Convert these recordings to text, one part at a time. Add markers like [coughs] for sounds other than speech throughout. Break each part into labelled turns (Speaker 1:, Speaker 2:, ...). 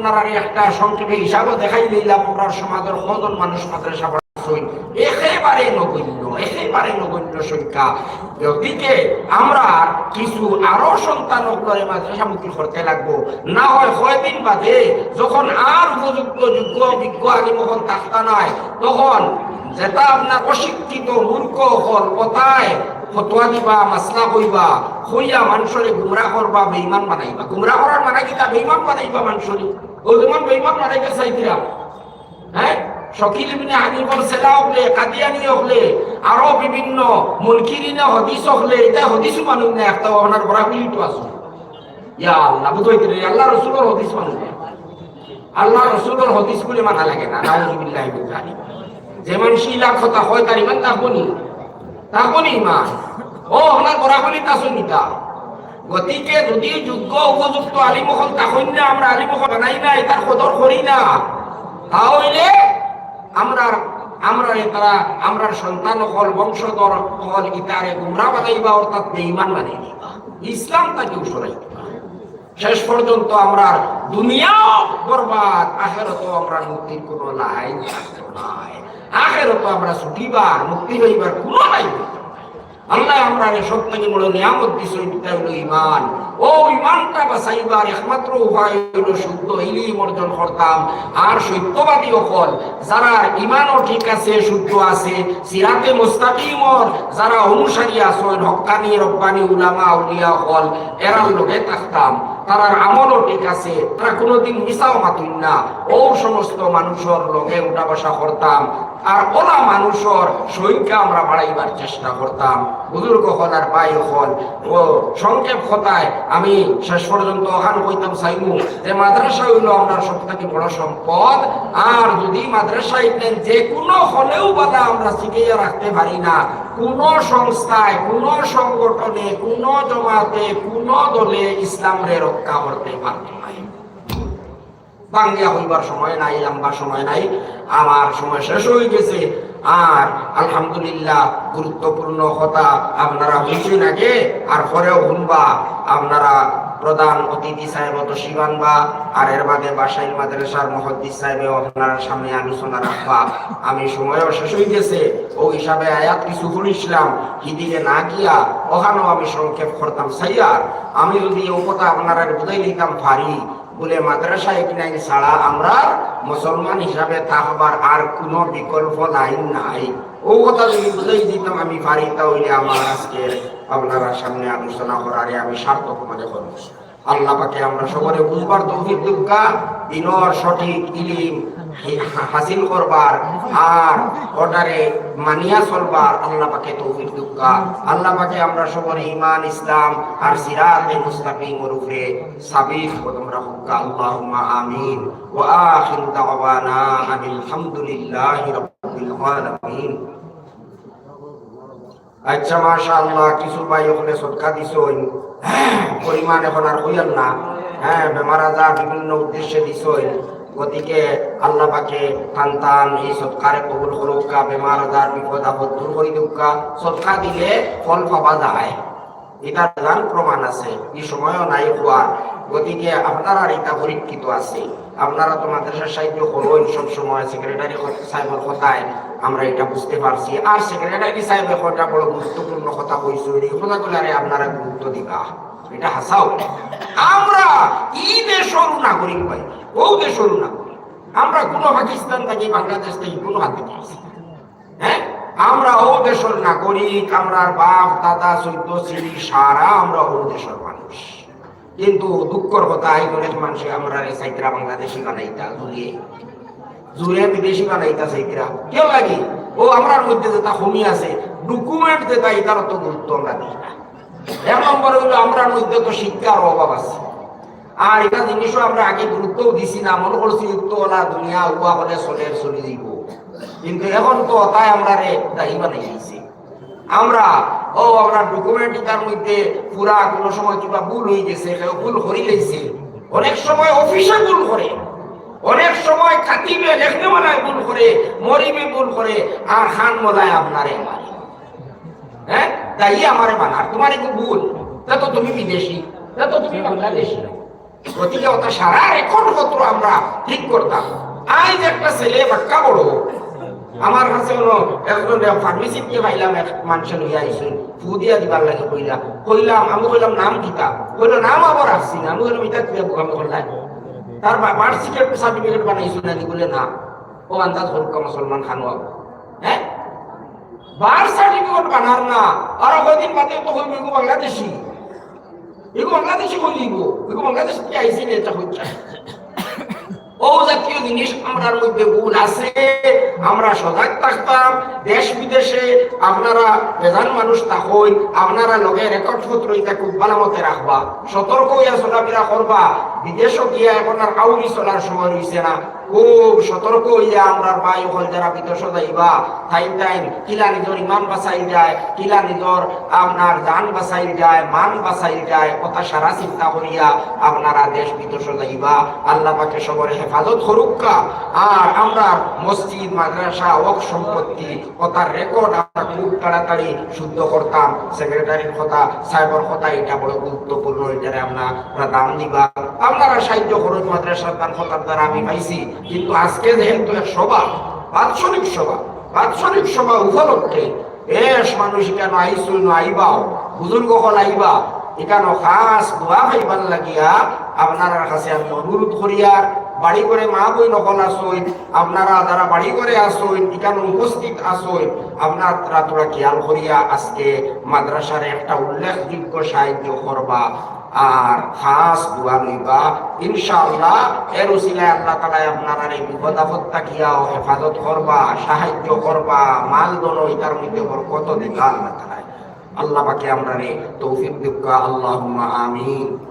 Speaker 1: আপনারা একটা সংক্ষেপে হিসাবও দেখাই দিলাম আমরা সমাজের কজন মানুষ মাদ্রাসা পড়াচ্ছই একেবারে নগণ্য একেবারে নগণ্য সংখ্যা। গতিকে আমরা কিছু আরও সন্তান করতে লাগবো। না হয় কয়দিন বাদে যখন আর উপযুক্ত, যোগ্য বিজ্ঞ নাই তখন যেটা আপনার অশিক্ষিত মূর্খ হল কথায় ফতোয়া দিবা, মাসলা কইবা, হইয়া মানুষরে গুমরা করবা বেইমান বানাইবা। গুমরা করার মানে কিতা? বেইমান বানাইবা মানুষরে। ও যেমন বেইমান বানাইতে চাইতিরা হ্যাঁ? শকিল ইবনে হানিফর সেলা হলে, কাদিয়ানি হলে, আরও বিভিন্ন মুনকিরিনে হদিস হলে, এটা হদিস মানুষ না একটা ওনার বড় মিলিত আছে। ইয়া আল্লাহ বুঝাইতে রে আল্লাহ রাসূলের হদিস মানুষ আল্লাহ রাসূলের হদিস গুলি মানা লাগে না নাউযুবিল্লাহি মিন যালিক। যে মানুষ ইলা কথা হয়, তার ইমান তাকবনি তাকবনি ইমান। ও, ওনার বড় মিলিত আছে নিতা গতিকে যদি যোগ্য উপযুক্ত আলিমহল তখন না আমরা আলিমহল বানাই না এটার কদর করি না। তাহলে আমরা আমরা তারা, আমরা সন্তান হল, বংশধর হল, ইতারে গুমরা বানাইবা, অর্থাৎ বেঈমান বানাই দিবা। ইসলাম তাকে উসরাই শেষ পর্যন্ত আমরা দুনিয়াও বরবাদ আখেরত আমরা মুক্তির কোনো লাইন নাই। আখেরত আমরা ছুটিবার, মুক্তি হইবার কোনো লাইন নাই আল্লাহ আমরা সত্যি বড় নিয়ামত দিছ, এটা হলো ইমান ও ইমানটা বাঁচাইবার একমাত্র উপায় হলো শুদ্ধ ইলিম অর্জন করতাম। আর সত্যবাদী অকল, যারা ইমানও ঠিক আছে, শুদ্ধ আছে, সিরাতে মুস্তাকিমর, যারা অনুসারী আছেন হক্কানি রব্বানি, উলামা, উলিয়া হল এরা লোকে থাকতাম। তারার আমলও ঠিক আছে, তারা কোনোদিন মিশাও মাতুন না। ও সমস্ত মানুষের লগে উঠা বসা করতাম। আর ওলা মানুষের সংখ্যা আমরা বাড়াইবার চেষ্টা করতাম। বুজুর্গ হল আর পাই হল ও সংক্ষেপ কথায় আমি শেষ পর্যন্ত ওখান কইতাম চাইমু যে মাদ্রাসা হইল আমরা সব থেকে বড় সম্পদ। আর যদি মাদ্রাসা ইতেন যে কোনো হলেও বাধা আমরা শিখিয়ে রাখতে পারি না। কোন সংস্থায়, কোন সংগঠনে, কোন জমাতে, কোন দলে ইসলামরে রক্ষা করতে পারত নাই বাঙ্গিয়া হইবার সময় নাই, লম্বা সময় নাই, আমার সময় শেষ হয়ে গেছে। আর আলহামদুলিল্লাহ, গুরুত্বপূর্ণ কথা আপনারা হইছেন আগে, আর পরেও শুনবা, আপনারা প্রধান অতিথি সাহেব তো শিবানবা আর এর বাদে বাসাইল মাদ্রাসার মহদ্দিস সাহেবেও আপনার সামনে আলোচনা রাখবা। আমি সময়ও শেষ হয়ে গেছে, ও হিসাবে আয়াত কিছু শুনিছিলাম, হিদিকে না গিয়া ওখানেও আমি সংক্ষেপ করতাম। সাইয়ার আমি যদি ও কথা আপনারা বুঝাই নিতাম, পারি। বলে মাদ্রাসা নাই? ছাড়া আমরা মুসলমান হিসাবে থাকবার আর কোন বিকল্প লাইন নাই। ও কথা যদি বুঝাই দিতাম আমি পারি, তাহলে আমার আজকে আপনারা সামনে আলোচনা করারে আমি সার্থক মনে করব। আল্লাহ পাকে আমরা সবারে বুঝবার তৌফিক দুঃখা দিনর সঠিক ইলিম হাসিল করবার আর ওটারে মানিয়া চলবার আল্লাহ পাকে আল্লাহ পাকে আমরা সবারে ইমান ইসলাম আর সিরাতে আল্লাহুম্মা আমিন। আখিরু আচ্ছা কিছু ভাই ওখানে দিছই পরিমাণ এখন আর হইয়াল না। হ্যাঁ বেমার আজার বিভিন্ন উদ্দেশ্যে দিছই গতিকে আল্লাহ পাকে টান এই সৎকারে কবুল করুকা বেমার আজার, বিপদ আপদ দূর করে দিউকা সৎকা দিলে ফল পাওয়া যায়। এটার গান প্রমাণ আছে। এই সময়ও নাই হওয়ার গতিকে আপনারা এটা পরীক্ষিত আছে। আপনারা তো মাদ্রাসার সব সময়। সেক্রেটারি সাহেবের কথায় আমরা এটা বুঝতে পারছি। আর সেক্রেটারি সাহেবের কথা বড় গুরুত্বপূর্ণ কথা কইছো? এই কথাগুলারে আপনারা গুরুত্ব দিবা। এটা হাসাও। আমরা ই দেশের নাগরিক ভাই? ও দেশের নাগরিক। আমরা কোনো পাকিস্তান থেকে বাংলাদেশ থেকে কোনো হাত না। হ্যাঁ? আমরা ও দেশের নাগরিক, আমরা বাপ, দাদা চৈদ্দ শ্রী সারা আমরা ও দেশের মানুষ। কিন্তু দুঃখর কথা, এই অনেক মানুষ আমরা এই সাইতরা বাংলাদেশি বানাইতা, জুড়িয়ে। জুড়ে বিদেশি বানাইতা সাইতরা কেউ লাগে? ও আমরার মধ্যে যেটা কমি আছে ডকুমেন্ট যেটা, এটার তো গুরুত্ব আমরা দিই না। এক নম্বর হইল আমরার মধ্যে তো শিক্ষার অভাব আছে। আর এটা জিনিসও আমরা আগে গুরুত্বও দিছি না, মনে করছি উত্তলা দুনিয়া উয়া হলে চলে চলে যাইব। কিন্তু এখন তো তাই আমরা রে দায়ী বানাই দিয়েছি আমরা, ও আমরা ডকুমেন্ট তার মধ্যে পুরা কোনো সময় কিবা ভুল হয়ে গেছে, কেউ ভুল করি লাইছে অনেক সময় অফিসে ভুল করে। অনেক সময় খাতিবে লেখনে মলায় ভুল করে, মরিবে ভুল করে, আর খান মলায় আপনারে মারে। হ্যাঁ? তাই আমারে মানার তোমার একটু ভুল। তা তুমি বিদেশি, তা তো তুমি বাংলাদেশি। গতিকে ওটা সারা রেকর্ড পত্র আমরা ঠিক করতাম। আজ একটা ছেলে বাক্কা আমার কাছে হলো একজন ফার্মেসি দিয়ে এক মানুষের লইয়া আইসুন। ফু দিবার লাগে কইলা। কইলাম, আমি কইলাম, নাম কিতা? কইলো, নাম আবার আসছি না। আমি কইলাম ইটা কিতা আমি করলাই তার বার্থ সার্টিফিকেট বানাইছো না বলে না। ও আন্দাজ হলকা মুসলমান খানো হ্যাঁ? বার্থ বানার না। আর কদিন বাদে এগো বাংলাদেশি। এগো বাংলাদেশি এগো বাংলাদেশ থেকে আইসি হচ্ছে ও [coughs] জাতীয় জিনিস আমরার মধ্যে ভুল আছে। আমরা সজাগ থাকতাম। দেশ বিদেশে আপনারা বেজান মানুষ থাকই আপনারা লগে রেকর্ড পত্র এটা খুব ভালো মতে রাখবা। সতর্ক হইয়া চলাফেরা করবা। বিদেশও গিয়া এখন আর কাউরি চলার সময় হইছে না। খুব সতর্ক হইয়া আমরার ভাই হল যারা বিদেশ যাইবা টাইম টাইম কিলা নিজের ইমান বাঁচাই যায় কিলা নিজের আপনার জান বাঁচাই যায়, মান বাঁচাই যায়, কথা সারা চিন্তা করিয়া আপনারা দেশ বিদেশ যাইবা আল্লাহ পাকে সবরে হেফাজত করুকা আর আমরা মসজিদ, মাদ্রাসা ওক সম্পত্তি, কথার রেকর্ড আমরা খুব তাড়াতাড়ি শুদ্ধ করতাম। সেক্রেটারির কথা, সাহেবের কথা, এটা বড় গুরুত্বপূর্ণ, এটারে আমরা দাম দিবা। আপনারা সাহায্য খরচ মাদ্রাসার দান, কথার দ্বারা আমি পাইছি। কিন্তু আজকে যেহেতু সভা, বাৎসরিক সভা বাৎসরিক সভা উপলক্ষে বেশ মানুষ কেন আইসুন আইবাও বুজুর্গ হল আইবা। এখানো খাস দোয়া খাইবার লাগিয়া কাছে আমি অনুরোধ বাড়ি করে মা বই নকল আপনারা যারা বাড়ি করে এখানে উপস্থিত আপনার তোরা খেয়াল করিয়া আজকে মাদ্রাসার একটা উল্লেখযোগ্য সাহায্য করবা। আর খাস ইনশাআল্লাহ এর আল্লাহ তালা আপনার এই বিপদ আপদ তাকিয়াও হেফাজত করবা, সাহায্য করবা, মাল এটার মধ্যে বরকত দিবা আল্লাহ তাআলা। আল্লাহ পাকে আমরা তৌফিক দিকা আল্লাহুম্মা আমিন।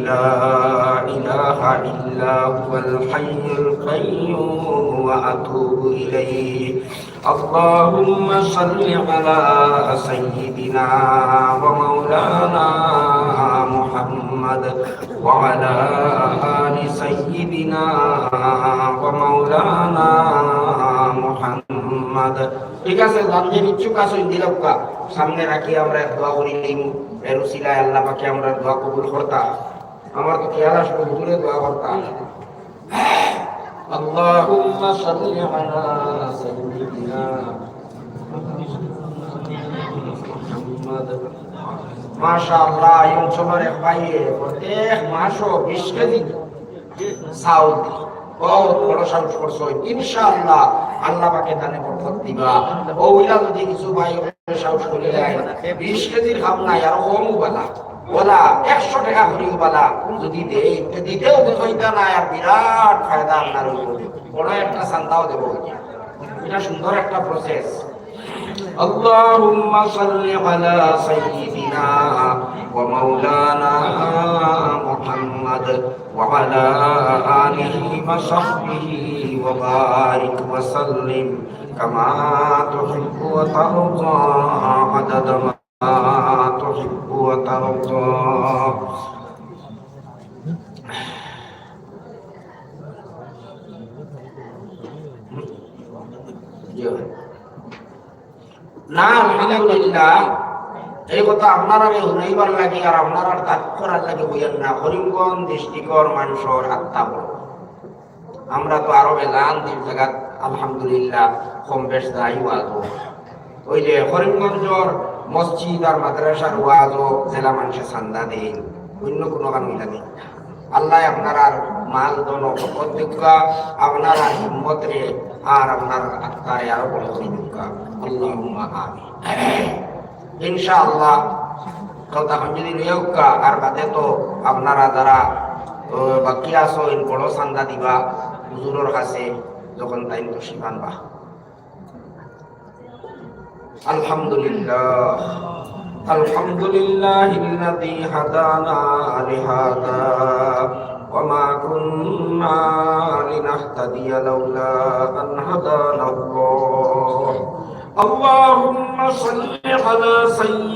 Speaker 1: لا إله إلا هو الحي القيوم وأتوب إليه اللهم صل على سيدنا ومولانا محمد وعلى آل سيدنا ومولانا محمد ঠিক আছে জানতে ইচ্ছুক আছো দিলকা সামনে রাখি আমরা দোয়া করি এই এর উসিলায় আল্লাহ পাকে আমরা দোয়া কবুল করতা আমার তো খেয়াল আসবে হুজুরে দোয়া করতা اللهم صل على سيدنا محمد মাশাআল্লাহ এই অঞ্চলের এক ভাইয়ে প্রত্যেক মাসও বিশ কেজি চাউল বহুত বড় সাহস করছো ইনশাআল্লাহ আল্লাহ পাকে দানে বরকত দিবা ও উইলা যদি কিছু ভাই সাহস করে দেয় বিশ কেজির খাম নাই আর কম বলা বলা একশো টাকা করিও বলা যদি দেই দিতেও বুঝাইতা নাই আর বিরাট ফায়দা আপনার হইব বড় একটা চান্দাও দেবো এটা সুন্দর একটা প্রসেস اللهم صل على سيدنا ومولانا محمد وعلى آله وصحبه وبارك وسلم كما تحب وترضى عدد ما تحب وترضى না আলহামদুলিল্লাহ এই কথা আপনারা শুনাইবার লাগে আর আপনারা তাক করার লাগে বইয়েন না করিমগঞ্জ ডিস্ট্রিক্টর মানুষের আত্মা বড় আমরা তো আরো বেজান দিন জায়গাত আলহামদুলিল্লাহ কম বেশ যাই ওয়াজও ওই যে করিমগঞ্জর মসজিদ আর মাদ্রাসার ওয়াজও জেলা মানুষের চান্দা দেয় অন্য কোনো কারণ নেই আল্লাহ আপনার আর মাল দন প্রত্যেকা আপনার আর হিম্মত রে আর আপনার আত্মারে আরও বড় করে আল্লাহ আমি ইনশাআল্লাহ কথা যদি নিয়োগা আর বাদে তো আপনারা যারা বাকি ইন বড় চান্দা দিবা, হুজুরের কাছে, যখন তাই তো শিবানবা আলহামদুলিল্লাহ আলহামদুলিল্লাহ الذي هدانا لهذا وما كنا لنهتدي لولا أن هدانا الله اللهم صل على سيدنا